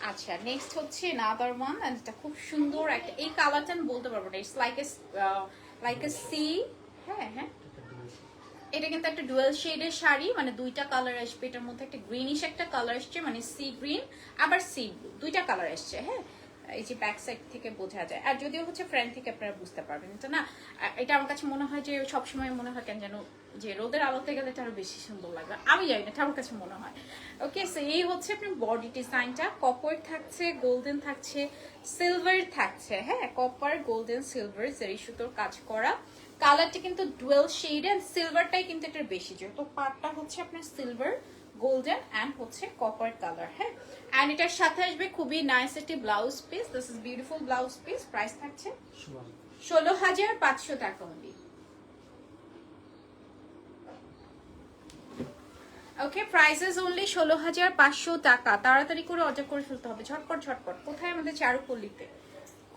আচ্ছা নেক্সট হচ্ছে another one এটা খুব সুন্দর একটা, এই কালারটা আমি বলতে পারব না it's like a like a sea হ্যাঁ হ্যাঁ। এটা কিন্তু একটা ডুয়েল শেডের শাড়ি মানে দুইটা কালার আসবে, এটার মধ্যে একটা গ্রিনিশ একটা কালার আসছে মানে সি গ্রিন আবার সি ব্লু দুইটা কালার আসছে হ্যাঁ। এই যে ব্যাক সাইড থেকে বোঝা যায়। আর যদিও হচ্ছে ফ্রেন্ড থেকে আপনারা বুঝতে পারবেন, এটা না, এটা আমার কাছে মনে হয় যে সবসময় মনে হয় কেন যেন যে রোদের আলোতে গেলে এটা আরও বেশি সুন্দর লাগবে আমি জানি না, এটা আমার কাছে মনে হয়। ওকে সো এই হচ্ছে আপনার বডি ডিজাইনটা কপার থাকছে গোল্ডেন থাকছে সিলভার থাকছে। হ্যাঁ কপার গোল্ডেন সিলভার জেরি সুতোর কাজ করা। কালারটা কিন্তু ডুয়েল শেড এন্ড সিলভারটাই কিন্তু এটার বেশি যেহেতু পাটটা হচ্ছে আপনার সিলভার গোল্ডেন অ্যান্ড হচ্ছে কপার কালার হ্যাঁ? অ্যান্ড এটার সাথে আসবে খুবই নাইস একটি blouse piece this is beautiful blouse piece price থাকছে ষোলো হাজার পাঁচশো টাকা অনলি ওকে প্রাইসেস অনলি ষোলো হাজার পাঁচশো টাকা। তাড়াতাড়ি করে অর্ডার করে ফেলতে হবে, ঝটপট ঝটপট। কোথায় আমাদের চারুপল্লিতে?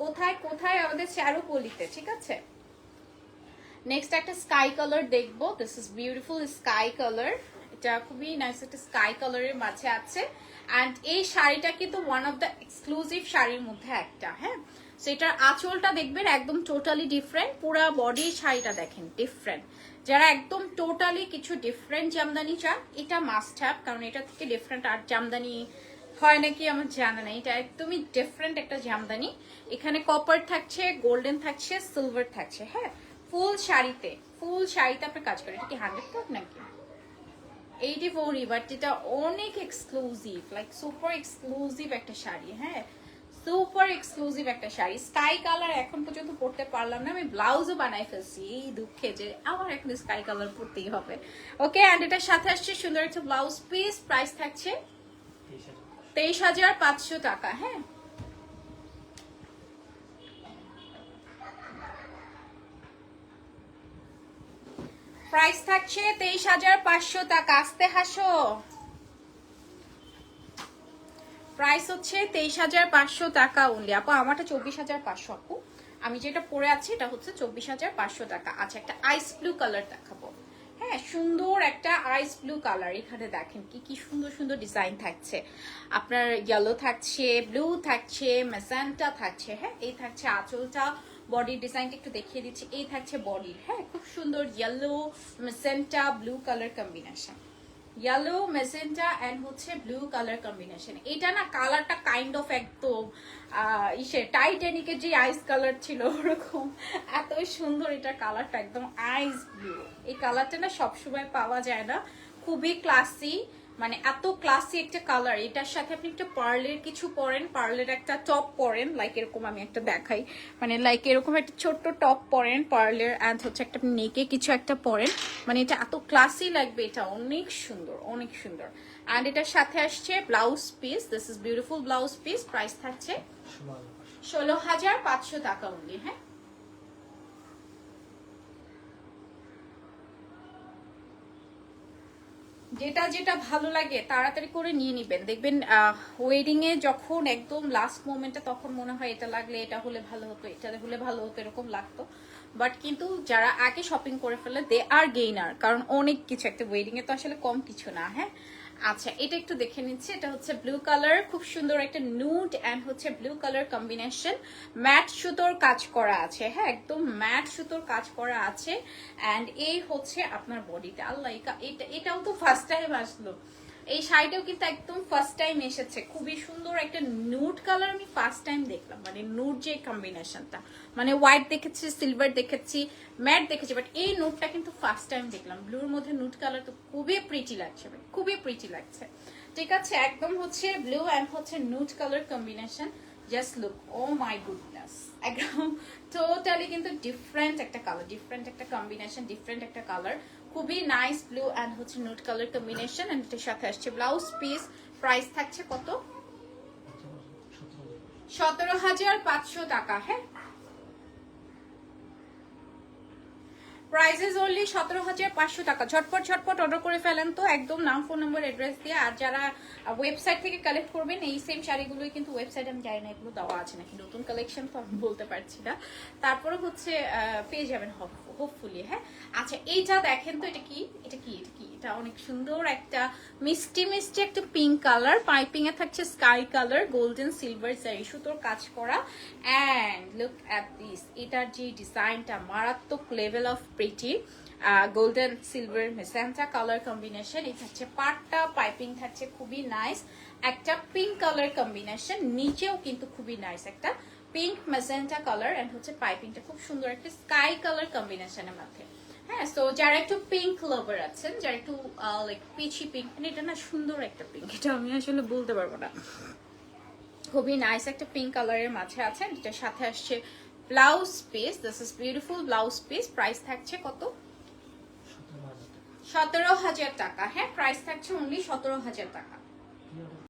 কোথায় কোথায় আমাদের চারুপল্লিতে, ঠিক আছে? নেক্সট একটা স্কাই কালার দেখব this is beautiful sky colour এটা খুবই নাইস একটা স্কাই কালারের মাঝে আছে। অ্যান্ড এই শাড়িটা কিন্তু ওয়ান অফ দ্য এক্সক্লুসিভ শাড়ির মধ্যে একটা হ্যাঁ? সেটার আঁচলটা দেখবেন একদম টোটালি ডিফারেন্ট পুরা বডি শাড়িটা দেখেন ডিফারেন্ট যারা একদম টোটালি কিছু ডিফারেন্ট জামদানি চান, এটা মাস্ট হ্যাভ কারণ এটা থেকে ডিফারেন্ট আর জামদানি হয় নাকি আমার জানা নেই। এটা একদমই ডিফারেন্ট একটা জামদানি। এখানে কপার থাকছে গোল্ডেন থাকছে সিলভার থাকছে হ্যাঁ? ফুল শাড়িতে ফুল শাড়িতে আপনার কাজ করে, এটা কি হান্ড্রেড নাকি? এইটি ফোর বাট এটা অনেক এক্সক্লুসিভ লাইক সুপার এক্সক্লুসিভ একটা শাড়ি হ্যাঁ? সুপার এক্সক্লুসিভ একটা শাড়ি। স্কাই কালার এখন পর্যন্ত পরতে পারলাম না আমি ব্লাউজও বানাই ফেলছি। এই দুঃখে যে আমার এখন স্কাই কালার পরতেই হবে। ওকে অ্যান্ড এটার সাথে আসছে সুন্দর একটা ব্লাউজ পিস প্রাইস থাকছে তেইশ হাজার পাঁচশো টাকা হ্যাঁ? প্রাইস থাকছে তেইশ হাজার পাঁচশো টাকা। আসতে হাসো। প্রাইস হচ্ছে তেইশ হাজার পাঁচশো টাকা অনলি আপু, আমারটা চব্বিশ হাজার পাঁচশো, আপু। আমি যেটা পরে আছি, এটা হচ্ছে চব্বিশ হাজার পাঁচশো টাকা। আচ্ছা একটা আইস ব্লু কালার দেখাবো। হ্যাঁ সুন্দর একটা আইস ব্লু কালার এখানে দেখেন কি কি সুন্দর সুন্দর ডিজাইন থাকছে। আপনার ইয়েলো থাকছে ব্লু থাকছে মেসান্টা থাকছে। হ্যাঁ এই থাকছে আঁচলটা বডির ডিজাইনটা একটু দেখিয়ে দিচ্ছি। এই থাকছে বডির হ্যাঁ? খুব সুন্দর yellow magenta blue colour combination yellow magenta and হচ্ছে ব্লু কালার কম্বিনেশন এটা না কালারটা কাইন্ড অফ একদম ইসে টাইটানিকের যে আইস কালার ছিল ওরকম। এত সুন্দর এটা কালারটা একদম আইস ব্লু এই কালারটা না সবসময় পাওয়া যায় না। খুবই ক্লাসি মানে এত ক্লাসি একটা কালার এটার সাথে আপনি একটা পার্লের কিছু পরেন পার্লের একটা টপ পরেন লাইক এরকম আমি একটা দেখাই। মানে লাইক এরকম একটা ছোট্ট টপ পরেন পার্লের অ্যান্ড হচ্ছে একটা আপনি নেকে কিছু একটা পরেন। মানে এটা এত ক্লাসি লাগবে এটা অনেক সুন্দর অনেক সুন্দর। অ্যান্ড এটার সাথে আসছে blouse piece this is beautiful blouse piece price থাকছে ষোলো হাজার। পাঁচশো টাকা অনলি হ্যাঁ? যেটা যেটা ভালো লাগে তাড়াতাড়ি করে নিয়ে নেবেন। দেখবেন ওয়েডিং এ যখন একদম লাস্ট মোমেন্টে তখন মনে হয় এটা লাগলে এটা হলে ভালো হতো, এটা হলে ভালো হতো, এরকম লাগতো। বাট কিন্তু যারা আগে শপিং করে ফেলে দে আর গেইনার কারণ অনেক কিছু, একটা ওয়েডিং এ তো আসলে কম কিছু না হ্যাঁ? আচ্ছা এটা একটু দেখে নিচ্ছি। এটা হচ্ছে ব্লু কালার খুব সুন্দর একটা নুট অ্যান্ড হচ্ছে ব্লু কালার কম্বিনেশন ম্যাট সুতোর কাজ করা আছে হ্যাঁ একদম ম্যাট সুতোর কাজ করা আছে। অ্যান্ড এই হচ্ছে আপনার বডিতে আল্লাহ, এটা এটাও তো ফার্স্ট টাইম আসলো। এই শাড়িটাও কিন্তু একদম ফার্স্ট টাইম এসেছে। খুবই সুন্দর একটা নুড কালার আমি ফার্স্ট টাইম দেখলাম। মানে নুড যে কম্বিনেশনটা মানে হোয়াইট দেখেছি সিলভার দেখেছি ম্যাট দেখেছি বাট এই নুডটা কিন্তু ফার্স্ট টাইম দেখলাম। ব্লুর মধ্যে নুড কালার তো খুবই প্রিটি লাগছে খুবই প্রিটি লাগছে। ঠিক আছে, একদম হচ্ছে ব্লু অ্যান্ড হচ্ছে nude colour combination just look oh my goodness একদম টোটালি কিন্তু ডিফারেন্ট একটা কালার ডিফারেন্ট একটা কম্বিনেশন ডিফারেন্ট একটা কালার খুবই নাইস ব্লু অ্যান্ড হচ্ছে নুট কালার কম্বিনেশন অ্যান্ড এটার সাথে আসছে ব্লাউজ পিস প্রাইস থাকছে কত? সতেরো হাজার পাঁচশো টাকা হ্যাঁ? প্রাইসেস অনলি সতেরো হাজার পাঁচশো টাকা। ঝটপট ঝটপট অর্ডার করে ফেলেন তো। একদম নাম ফোন নম্বর অ্যাড্রেস দিয়ে। আর যারা ওয়েবসাইট থেকে কালেক্ট করবেন, এই সেম শাড়িগুলোই কিন্তু ওয়েবসাইট আমি জানি না, এগুলো দেওয়া আছে নাকি। নতুন কালেকশন তো আমি বলতে পারছি না। তারপরে হচ্ছে পেয়ে যাবেন হোপফুলি হ্যাঁ? আচ্ছা এইটা দেখেন তো, এটা কি? এটা কি? এটা কি? এটা অনেক সুন্দর একটা মিষ্টি মিষ্টি একটা পিঙ্ক কালার পাইপিং এ থাকছে স্কাই কালার গোল্ডেন সিলভার জারি সুতোর কাজ করা। অ্যান্ড লুক অ্যাট দিস এটার যে ডিজাইনটা মারাত্মক level of pretty golden silver magenta colour combination এই থাকছে পাটটা পাইপিং থাকছে খুবই নাইস একটা পিঙ্ক কালার কম্বিনেশন নিচেও কিন্তু খুবই নাইস একটা পিঙ্ক মেসেন্টা কালার এন্ড হচ্ছে পাইপিংটা খুব সুন্দর একটা স্কাই কালার কম্বিনেশনের মধ্যে। হ্যাঁ সো যারা একটু পিঙ্ক লাভার আছেন যারা একটু লাইক পিচি পিঙ্ক মানে এটা না সুন্দর একটা পিঙ্ক এটা আমি আসলে বলতে পারব না। খুবই নাইস একটা পিঙ্ক কালারের মাঝে আছে এটার সাথে আসছে blouse piece this is beautiful blouse piece price থাকছে কত? সতেরো হাজার টাকা। হ্যাঁ প্রাইস থাকছে অনলি সতেরো হাজার টাকা।